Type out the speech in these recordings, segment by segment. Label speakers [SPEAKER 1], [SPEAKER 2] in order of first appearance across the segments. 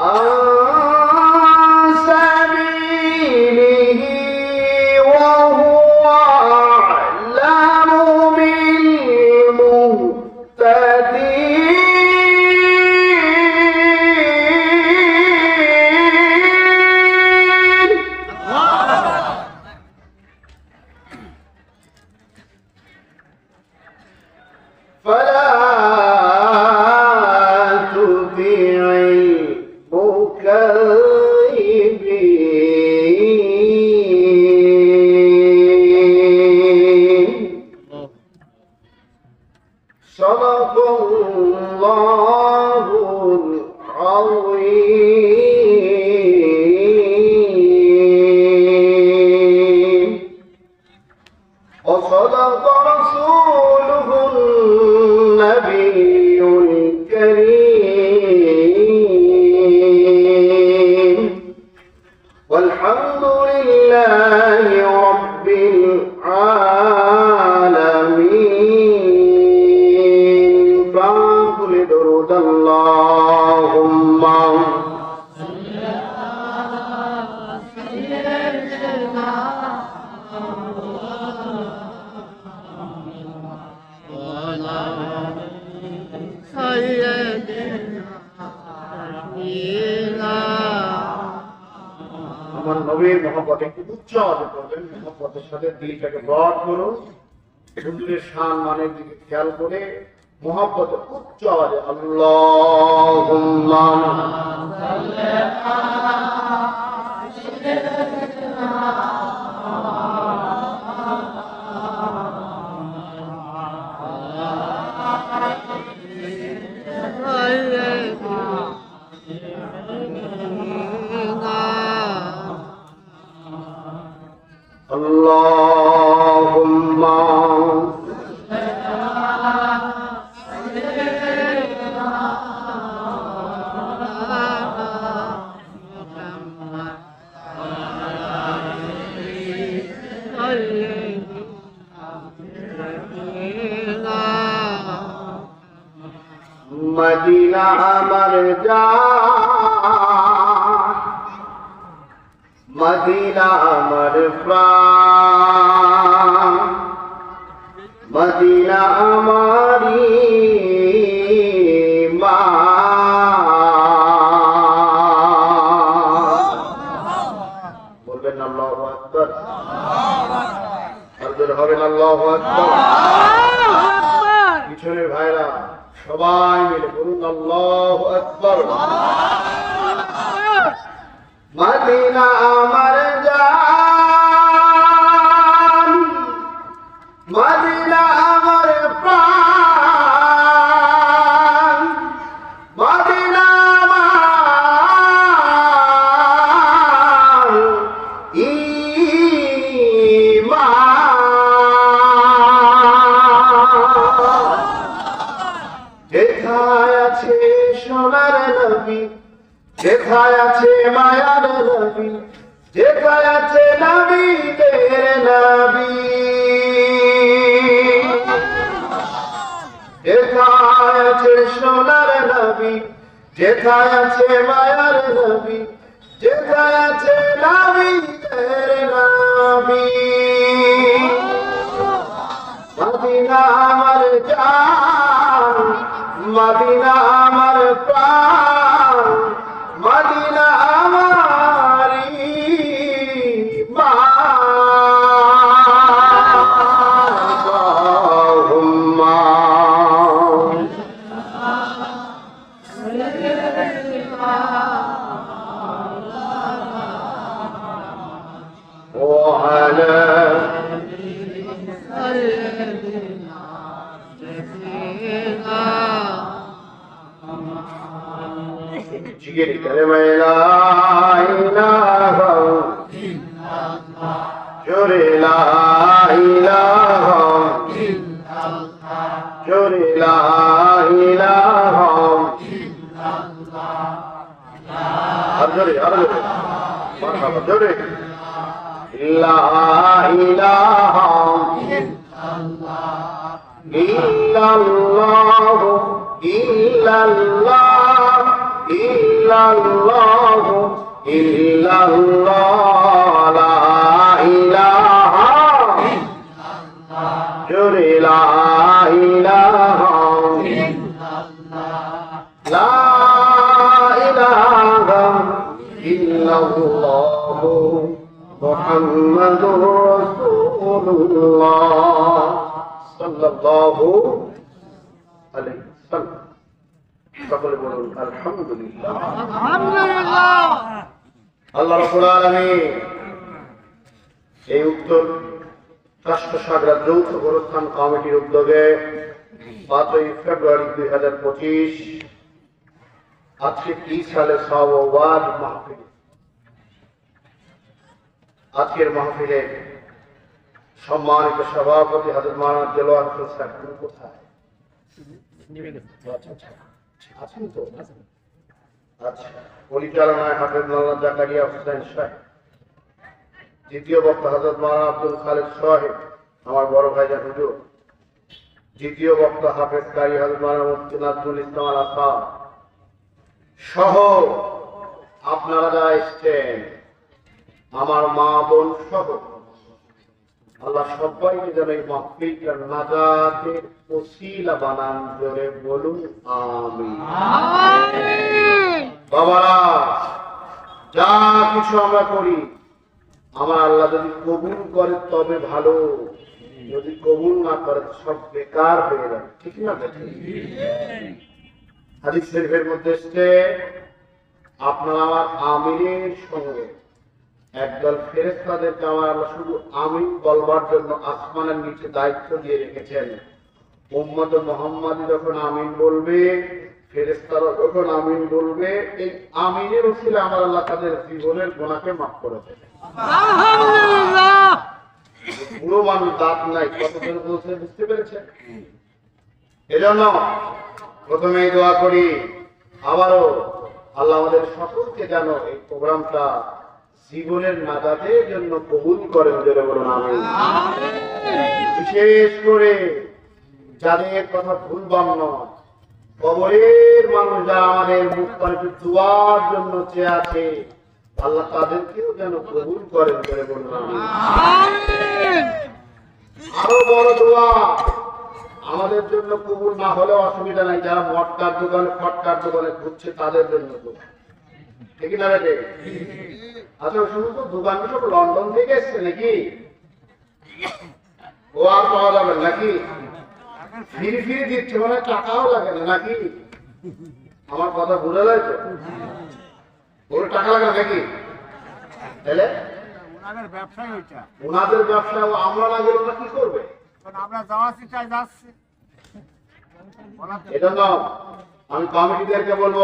[SPEAKER 1] Ah. Hare পথে উচ্চ আওয়াজে করবেন পথের সাথে দিলটাকে বধ করুন হুজুরের শান মানের দিকে খেয়াল করে মোহাম্মত উচ্চ আওয়াজে আল্লাহ মদিনা আমার যা মদিনা আমার প্রাণ। মদিনা আল্লাহু ভাইরা সবাই মিলে বলুন আল্লাহু আকবার। মদিনা আমার জোরে লা ইলাহা ইল্লাল্লাহ ইল্লাল্লাহ ইল্লাল্লাহ ইল্লাল্লাহ লা ইলাহা জোরে লা ইলাহা লা ইলাহা ইল্লাল্লাহ মুহাম্মাদুর রাসূলুল্লাহ সাল্লাল্লাহু আলাইহি ওয়াসাল্লাম সকলে বলুন, আলহামদুলিল্লাহ। আল্লাহ রাব্বুল আলামিন এই উত্তর রাষ্ট্র সাগরা যৌথ গোরস্থান কমিটির উদ্যোগে পাঁচই ফেব্রুয়ারি দুই হাজার পঁচিশ আজকে কি সালে সওয়াদ মাহফিল। আজকের মাহফিলে সম্মানিত সভাপতি হাজর মারান দেলোয়ার হোসেন কোথায়? আচ্ছা, আচ্ছা। আছেন তো? আচ্ছা। পরিচালনায় হাফেজ মাওলানা জাকারিয়া হোসেন সাহেব দ্বিতীয় বক্তা আব্দুল খালেদ সাহেব আমার বড় হুজুর। দ্বিতীয় বক্তা হাফেজ কারি মুফতি নাজমুল ইসলাম আল সহ আপনারা যারা এসছেন আমার মা বোন সহ আল্লাহ সবাইকে যেন এই মাহফিলটা নাজাতের ওসিলা বানান জোরে বলুন আমি বাবারা যা কিছু আমরা করি আমার আল্লাহ যদি কবুল করে তবে ভালো। যদি কবুল না করে সব বেকার হয়ে যাবে। ঠিক না? হাদিস শরীফের মধ্যে এসছে আপনার আমার আমিনের সঙ্গে একদল ফেরেস্তাদেরকে আমার আল্লাহ শুধু আমিন বলবার জন্য আসমানের নিচে দায়িত্ব দিয়ে রেখেছেন। উম্মত মোহাম্মদ যখন আমিন বলবে ফেরেস্তারা যখন আমিন বলবে এই আমিনের উচিলে আমার আল্লাহ তাদের জীবনের গোনাকে মাফ করে দেবে। পুরো মানুষ দাঁত নাই কত করে বলছে বুঝতে পেরেছেন? এজন্য প্রথমেই দোয়া করি আবারও আল্লাহ আমাদের সকলকে যেন এই প্রোগ্রামটা জীবনের নাজাতের জন্য কবুল করেন জোরে বলুন বিশেষ করে যাদের কথা ভুলবাম নয় কবরের মানুষ যারা আমাদের মুখ করে দোয়ার জন্য চেয়ে আছে আল্লাহ তাদেরকেও যেন কবুল করেন জোরে বলুন আরও বড় দোয়া আমাদের জন্য কবুল না হলেও অসুবিধা নাই যারা মটকার দোকানে ফটকার দোকানে ঘুরছে তাদের জন্য ঠিক না রে আচ্ছা ওই সমস্ত দোকান সব লন্ডন থেকে এসছে নাকি? ও আর পাওয়া যাবে নাকি? ফিরি ফিরি দিচ্ছে মানে টাকাও লাগে না নাকি? আমার কথা বুঝে যায় তো? ওর টাকা লাগে নাকি? তাহলে?
[SPEAKER 2] ওনাদের ব্যবসায় ওইটা।
[SPEAKER 1] ওনাদের ব্যবসা ও আমরা না গেলে ওরা কি করবে?
[SPEAKER 2] আমরা যাওয়াচ্ছি চাই যাচ্ছে। ওনাদের-
[SPEAKER 1] এজন্য আমি কমিটিদেরকে বলব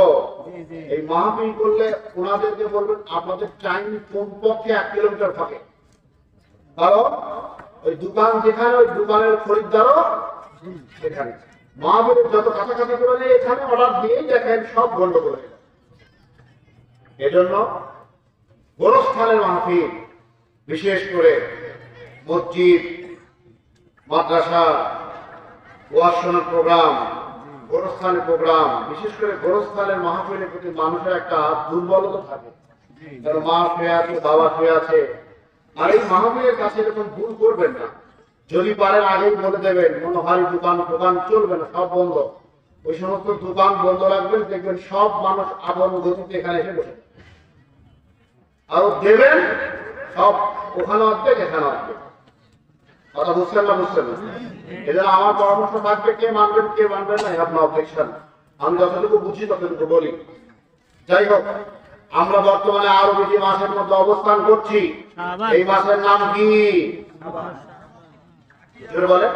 [SPEAKER 1] এই মাহফিল করলে ওনাদেরকে বলবেন আপনাদের টাইম কমপক্ষে এক কিলোমিটার থাকে কারণ ওই দোকান যেখানে ওই দোকানের খরিদ্দারও সেখানে মাহফিলের যত কাছাকাছি করে এখানে অর্ডার দিয়ে দেখেন সব হয়ে যায়। এজন্য গোরস্থানের মাহফিল বিশেষ করে মসজিদ মাদ্রাসা ওয়াশনের প্রোগ্রাম গোরস্থানের প্রোগ্রাম, বিশেষ করে গোরস্থানের মাহফিলের প্রতি মানুষের একটা দুর্বলতা থাকে। মা শুয়ে আছে, বাবা শুয়ে আছে। আর এই মাহফিলের কাছে এরকম ভুল করবেন না। যদি পারেন আগেই বলে দেবেন, মনোহারি দোকান দোকান চলবে না, সব বন্ধ। ওই সমস্ত দোকান বন্ধ রাখবেন, দেখবেন সব মানুষ আপন গতিতে এখানে এসে বসে। আর দেবেন, সব ওখানে অর্ধেক, এখানে অর্ধেক। কথা বুঝছেন না বুঝছেন? না এজন্য আমার পরামর্শ থাকবে কে মানবেন কে মানবেন না আপনার অবজেকশন আমি যতটুকু বুঝি ততটুকু বলি। যাই হোক আমরা বর্তমানে আরও বেশি মাসের মধ্যে অবস্থান করছি। এই মাসের নাম কি? বলে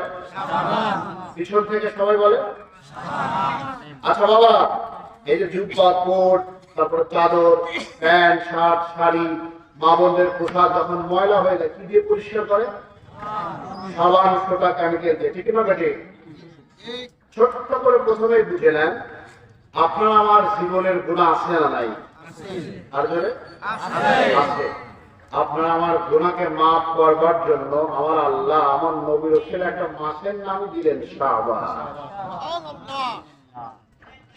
[SPEAKER 1] পিছন থেকে সবাই বলে। আচ্ছা বাবা এই যে জুব্বা কোট তারপরে চাদর প্যান্ট শার্ট শাড়ি মা বোনদের পোশাক যখন ময়লা হয়ে যায় কি দিয়ে পরিষ্কার করে? সোটা কেমিক্যাল দিয়ে, ঠিক না বেটে? ছোট্ট করে বুঝে নেন, আপনার আমার জীবনের গুণা আছে না নাই? আপনার আমার গুণাকে মাফ করবার জন্য আমার আল্লাহ, আমার নবীর একটা মাসের নাম দিলেন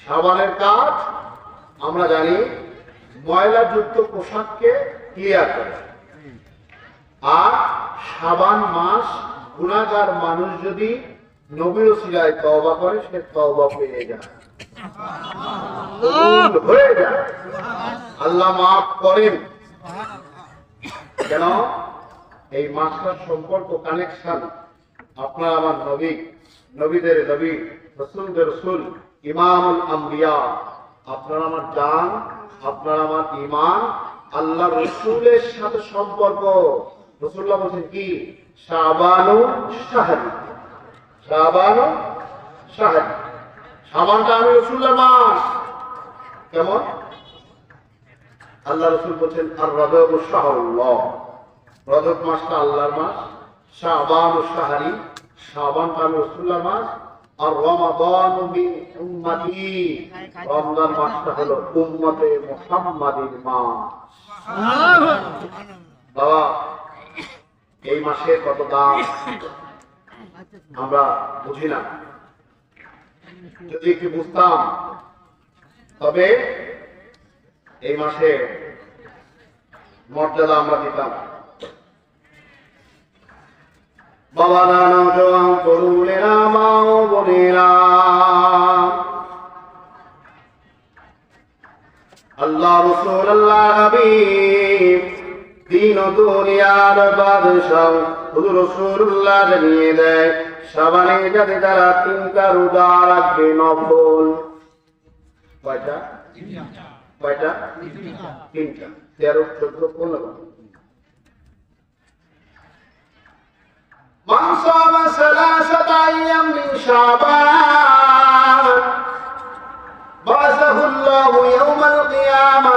[SPEAKER 1] সাবানের কাজ, আমরা জানি, ময়লাযুক্ত পোশাককে ক্লিয়ার করে। আর সাবান মাস গুণাগার মানুষ যদি নবীর তওবা করে, সে তওবা পেয়ে যায়। আল্লাহ মাফ করেন। কেন? এই মাসটার সম্পর্ক কানেকশন আপনার আমার নবী, নবীদের নবী রসুল, ইমামুল আম্বিয়া। আপনার আমার জান, আপনার আমার ইমান আল্লাহ রসুলের সাথে সম্পর্ক। রসুল্লাহ বলছেন কি? শাবানু শাহাদি শাবানু শাহাদি সাবানটা আমি রসুল্লাহ মাস। কেমন? আল্লাহ রসুল বলছেন আর রজব শাহরুল্লাহ। রজব মাসটা আল্লাহর মাস। শাবান ও শাহারি। শাবানটা আমি রসুল্লাহ মাস। আর রমাদান উম্মতি। রমজান মাসটা হলো উম্মতে মুহাম্মাদির মাস। বাবা এই মাসের কত দাম? আমরা বুঝি না যদি একটু বুঝতাম। তবে এই মাসে মর্যাদা আমরা দিতাম। বাবারা নজওয়ান তরুণেরা মা ও বোনেরা। আল্লাহ রসুল, আল্লাহ হাবিব। দিন ও দুনিয়ার বাদশাহ হুজুর রাসূলুল্লাহ জানিয়ে দেয় সাবানে যাতে তারা তিনটা রোজা রাখবে নফল কয়টা কয়টা তিনটা তেরো চোদ্দ পনেরো من صام ثلاثة أيام من شعبان بعثه الله يوم القيامة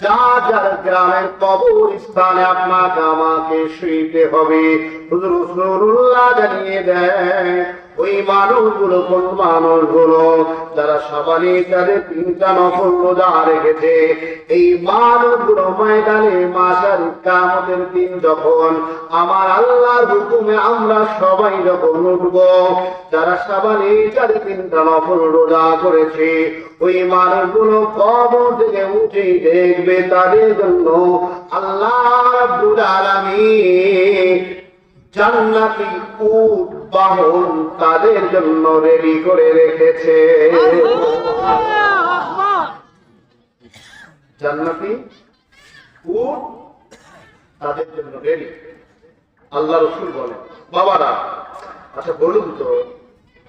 [SPEAKER 1] যার গ্রামের কবর স্থানে আপনাকে আমাকে শুইতে হবে। জানিয়ে দেয় ওই মানুষগুলো কোন মানুষগুলো, যারা সবারই তাদের তিনটা নফল রোজা রেখেছে, এই মানুষগুলো ময়দানে মাসার কামতের দিন যখন আমার আল্লাহর হুকুমে আমরা সবাই যখন উঠবো, যারা সবারই তাদের তিনটা নফল রোজা করেছে, ওই মানুষগুলো কবর থেকে উঠে দেখবে তাদের জন্য আল্লাহ আলামিন জান্নাতি উট বাহন তাদের জন্য রেডি করে রেখেছে। জান্নাতি উট তাদের জন্য রেডি। আল্লাহ রসুল বলে বাবারা আচ্ছা বলুন তো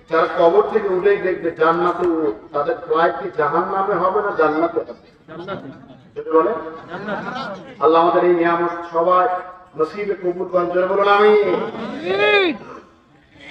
[SPEAKER 1] যারা কবর থেকে উঠেই দেখবে জান্নাতে তাদের ফ্লাইট কি জাহান নামে হবে না জান্নাতে হবে? বলে আল্লাহ আমাদের এই নিয়ামত সবাই নসিবে কবুল করেন। বলুন আমি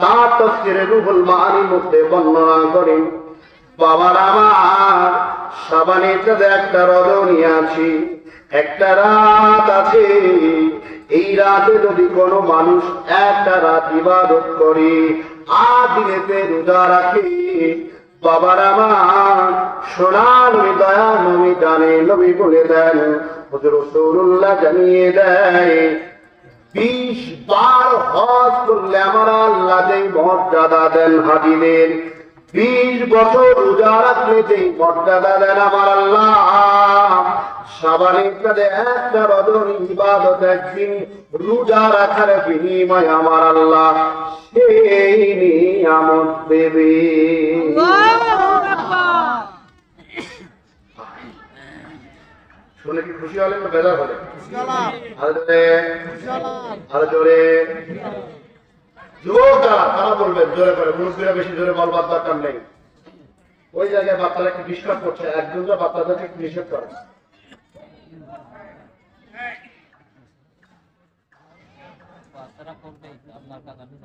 [SPEAKER 1] তার তফসিরে রুহুল মাআনির মধ্যে বর্ণনা করেন বাবার আমার, সাবানে চাঁদে একটা রজনী আছি, একটা রাত আছে। এই রাতে যদি কোনো মানুষ একটা রাত ইবাদত করে, আর দিনেতে রোজা রাখে, বাবার আমার, সোনার দয়া নবী জানে নবী বলে দেন, হুজুর জানিয়ে দেয় বিশ বার হজ করলে আমার আল্লাহ যে মর্যাদা দেন হাজিদের বিশ বছর রোজা রাখলে যে মর্যাদা দেন আমার আল্লাহ। সাবানের কাজে একটা আমার আল্লাহ সেই নিয়ামত দেবে। শুনে কি খুশি হলেন না বেজার হলেন? আরও জোরে জোরে যারা তারা বলবেন, জোরে করে, মুরব্বীরা বেশি জোরে বলবার দরকার নেই। ওই জায়গায় বাচ্চারা একটু ডিস্টার্ব করছে? একজনরা বাচ্চাদেরকে নিষেধ করে।
[SPEAKER 3] আপনার কাজ জানি।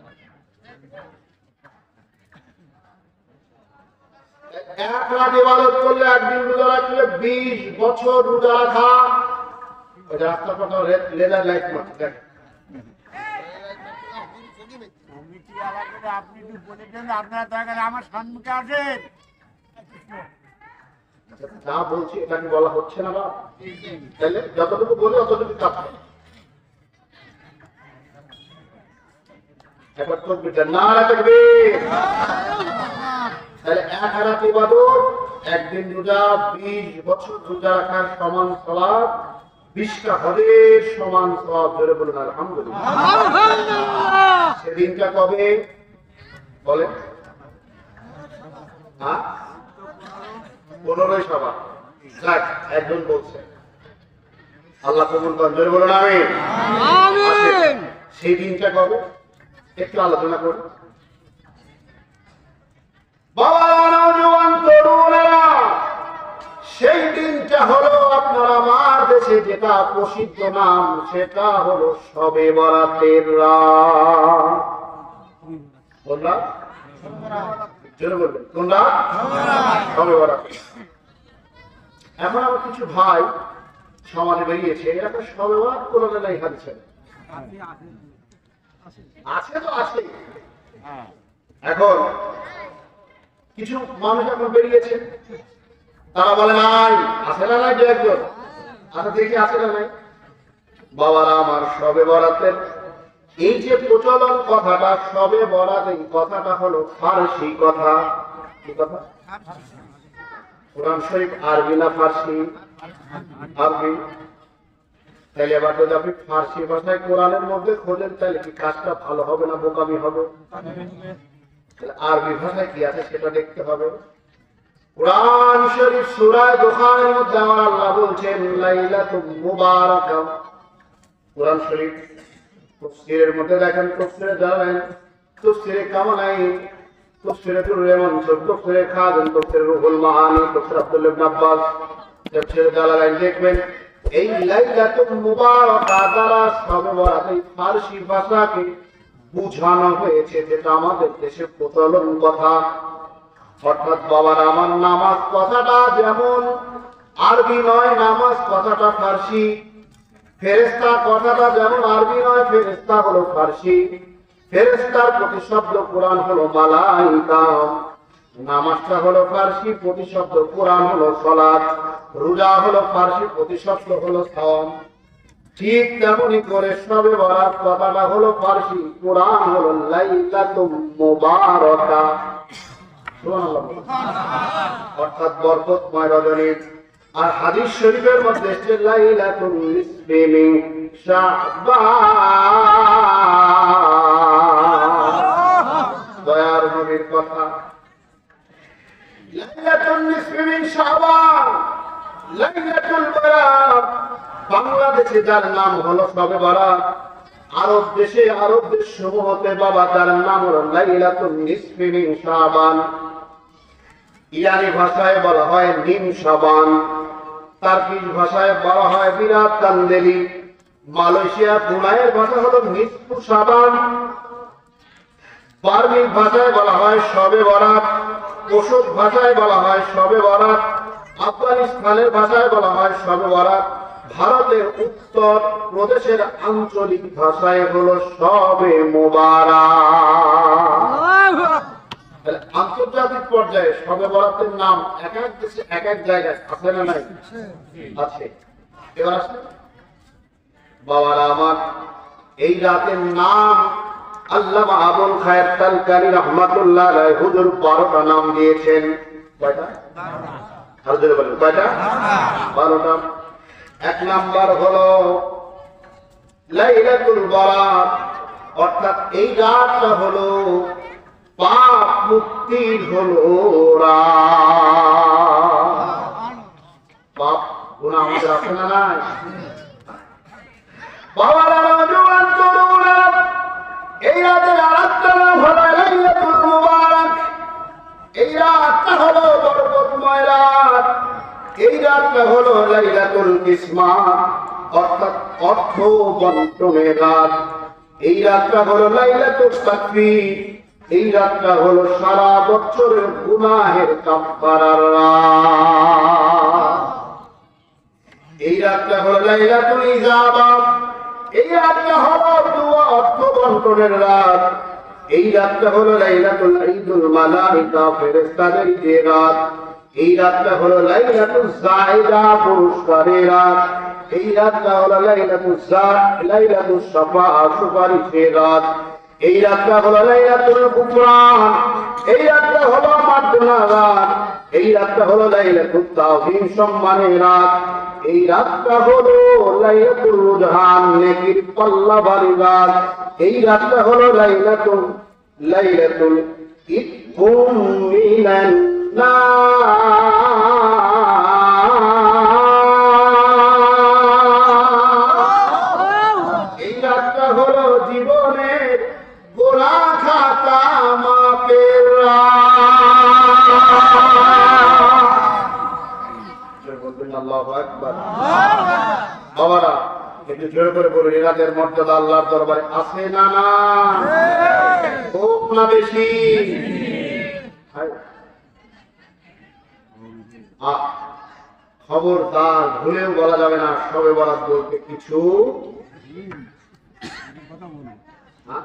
[SPEAKER 1] এক রাত ইবাদত করলে একদিন রোজা রাখলে বিশ বছর রোজা রাখা। ওই যে রাস্তার কথা লেজার লাইট মারছে দেখ।
[SPEAKER 2] কমিটি এলাকাতে আপনি একটু বলে দেন আপনারা দয়া আমার সম্মুখে আসেন।
[SPEAKER 1] যা বলছি এটা কি বলা হচ্ছে না বা? তাহলে যতটুকু বলি অতটুকু কাজ একবার তকবিরটা না রাখবে তাহলে এক হারাত ইবাদত একদিন রোজা বিশ বছর রোজা রাখার সমান সলাপ বিশটা হজের সমান সব ধরে বলুন আলহামদুলিল্লাহ। সেদিনটা কবে? বলে হ্যাঁ? পনেরোই সভা যাক একজন বলছে। আল্লাহ কবুল করেন জোরে বলুন আমি আসেন। সেই দিনটা কবে? একটু আলোচনা করি বাবা নওজোয়ান তরুণেরা সেই হলো আপনার আমার দেশে যেটা নাম, সেটা হলো এখন আমার কিছু ভাই সমাজে বেরিয়েছে, এরা তো সবে বরাত কোনো নাই হাদিসে আছে তো আছে এখন কিছু মানুষ এখন বেরিয়েছে। তারা বলে, নাই, আছে না নাই একজন? আচ্ছা দেখি আছে না নাই। বাবারা, আমার সবে বরাতের এই যে প্রচলন কথাটা, সবে বরাত কথাটা হলো ফার্সি কথা। কি কথা? কোরআন শরীফ আরবি না ফার্সি? আরবি। তাহলে এবার যদি আপনি ফার্সি ভাষায় কোরআনের মধ্যে খোঁজেন তাহলে কি কাজটা ভালো হবে না বোকামি হবে? আর বিভাষায় কি আছে সেটা দেখতে হবে। কোরআন শরীফ সূরায় দোকানের মধ্যে আল্লাহ বলছেন লাইলাতুল মুবারাকা। কোরআন শরীফ তফসিরের মধ্যে দেখেন, তফসিরে জানেন তফসিরে কামানাই, তফসিরে তুল রেমান তফসিরে খাদেন তফসিরে রুহুল মাহানি তফসির আব্দুল ইবনে আব্বাস। তফসিরে জালালাইন দেখবেন, এই লাইলাতুল মুবারাকা দ্বারা সর্বরাতে ফারসি ভাষাকে বুঝানো হয়েছে যেটা আমাদের দেশে প্রচলন কথা। অর্থাৎ বাবার আমার নামাজ কথাটা যেমন, আরবি নয় নামাজ কথাটা ফার্সি। ফেরেস্তা কথাটা যেমন আরবি নয় ফেরেস্তা হলো ফার্সি। ফেরেস্তার প্রতিশব্দ কোরআন হলো মালাইকা। নামাজটা হলো ফার্সি, প্রতিশব্দ কোরআন হলো সলাৎ রোজা হলো ফার্সি, প্রতিশব্দ হলো সম ঠিক তেমনি করে সবে বরাত কথাটা হলো ফার্সি। কোরআন হলো লাইলাতুম মুবারাকা। অর্থাৎ বরকতময় রজনী। আর হাদিস শরীফের মধ্যে এসেছে লাইলাতুল মিন শাবান। দয়ার নবীর কথা। লাইলাতুল মিন শাবান। লাইলাতুল বারাত বাংলাদেশে যার নাম হলো সবে বরাত, আরব দেশে আরব দেশ সমূহতে বাবা তার নাম হলো লাইলাতুল নিসফি মিন শাবান। ইরানি ভাষায় বলা হয় নিম সাবান তার্কিশ ভাষায় বলা হয় বিরাট কান্দেলি মালয়েশিয়া ব্রুনাইয়ের ভাষা হলো নিসপু সাবান বার্মিক ভাষায় বলা হয় সবে বরাত। ওষুধ ভাষায় বলা হয় সবে বরাত। আফগানিস্তানের ভাষায় বলা হয় সবে বরাত। ভারতের উত্তর প্রদেশের আঞ্চলিক ভাষায় হলো সবে তাহলে আন্তর্জাতিক পর্যায়ে সবে বরাতের নাম এক এক দেশে এক এক জায়গায় আছে না নাই? আছে। এবার আছে বাবারা আমার এই রাতের নাম আল্লাহ আবুল খায়ের তালকানি রহমাতুল্লাহ আলাইহি হুজুর বারোটা নাম দিয়েছেন। কয়টা? আরও বলেন কয়টা? বারোটা। এক নাম্বার হলো লাইলাতুল বারাত অর্থাৎ এই রাতটা হলো পাপ মুক্তির হলো। পাপ গুণা আমাদের আছে না নাই? এই রাতের আরেকটা নাম হলো লাইলাতুল মুবারক। এই রাতটা হলো বরকতময় রাত। এই রাতটা হলো লাইলাতুল কিসমাত অর্থাৎ অর্থ বন্টনের রাত। এই রাতটা হলো লাইলাতুল তাকবীর। এই রাতটা হলো সারা বছরের গুনাহের কাফারার রাত। এই রাতটা হলো লাইলাতুল ইজাবা। এই রাতটা হলো দুয়া অর্থ বন্টনের রাত। এই রাতটা হলো লাইলাতুল ঈদুল মালাইকা, ফেরেশতাদের রাত। এই রাতটা হলো লাইলাতুল জাইদা পুরস্কারের রাত। এই রাতটা হলো লাইলাতুল জা লাইলাতুল শাফা সুপারিশের রাত। এই রাতটা হলো লাইলাতুল কুফরান এই রাতটা হলো মার্জনা রাত। এই রাতটা হলো লাইলাতুল তাওহীদ সম্মানের রাত। এই রাতটা হলো লাইলাতুল রুজহান, নেকির পাল্লা রাত। এই রাতটা হলো লাইলাতুল লাইলাতুল মর্যাদা আল্লাহর দরবারে আছে না না? খুব না বেশি? হায়। খবরদার ভুলেও বলা যাবে না সবে বরাত বলতে কিছু? হ্যাঁ?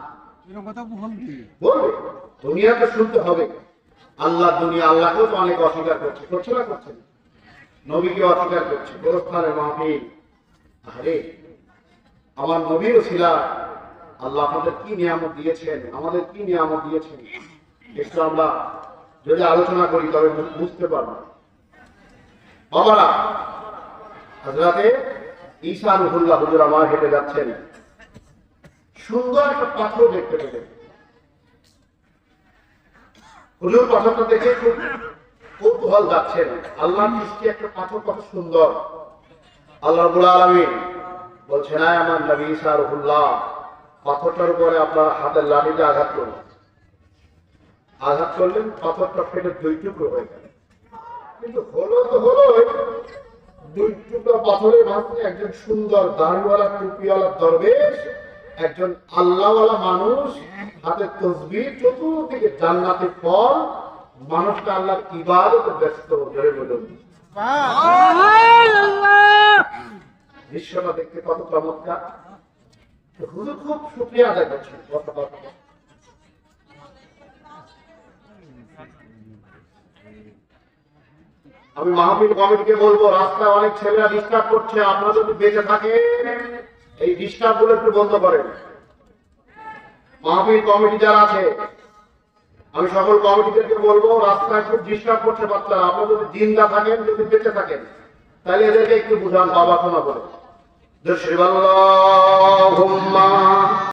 [SPEAKER 2] বলবে।
[SPEAKER 1] দুনিয়াকে শুনতে হবে। আল্লাহ দুনিয়া আল্লাহকেও তো অনেক অস্বীকার করছে। করছে না করছে নবীকে অস্বীকার করছে। গোরস্থানের মাহফিল। আরে আমার নবীরও ছিলা আল্লাহ আমাদের কি নিয়ামত দিয়েছেন? আমাদের কি নিয়ামত দিয়েছেন? একটু আমরা যদি আলোচনা করি, তবে বুঝতে পারব। বাবারা হাজরাতে ঈশা রুহুল্লাহ হুজুর আমার হেঁটে যাচ্ছেন। সুন্দর একটা পাথর দেখতে পেলেন। হুজুর পাথরটা দেখে খুব কৌতূহল যাচ্ছেন। আল্লাহ সৃষ্টি একটা পাথর কত সুন্দর। আল্লাহ আলমিন বলছেন "আয় আমার নবী ঈসা রুহুল্লাহ। পাথরটার উপরে আপনার হাতের লাঠিতে আঘাত করুন। আঘাত করলেন পাথরটা ফেলে দুই টুকরো হয়ে গেল কিন্তু হলো তো হলোই, দুই টুকরো পাথরের মাঝে একজন সুন্দর দাড়িওয়ালা, টুপিওয়ালা দরবেশ, একজন আল্লাহওয়ালা মানুষ, হাতে তসবির চতুর্দিকে জান্নাতের ফল। মানুষটা আল্লাহ ইবাদতে ব্যস্ত ধরে বলুন। দৃশ্যটা দেখতে কত চমৎকার। হুজুর খুব সুক্রিয়া আদায় করছেন আমি মাহফিল কমিটিকে বলব, রাস্তায় অনেক ছেলেরা ডিস্টার্ব করছে, আপনারা যদি বেঁচে থাকেন, এই ডিস্টার্বগুলো একটু বন্ধ করেন। মাহফিল কমিটি যারা আছে, আমি সকল কমিটিদেরকে বলব, রাস্তায় খুব ডিস্টার্ব করছে বাচ্চারা। আপনারা যদি জিন্দা থাকেন, যদি বেঁচে থাকেন, তাহলে এদেরকে একটু বুঝান, বাবা শোনা করে। দশরিবাল্লাহুম্মা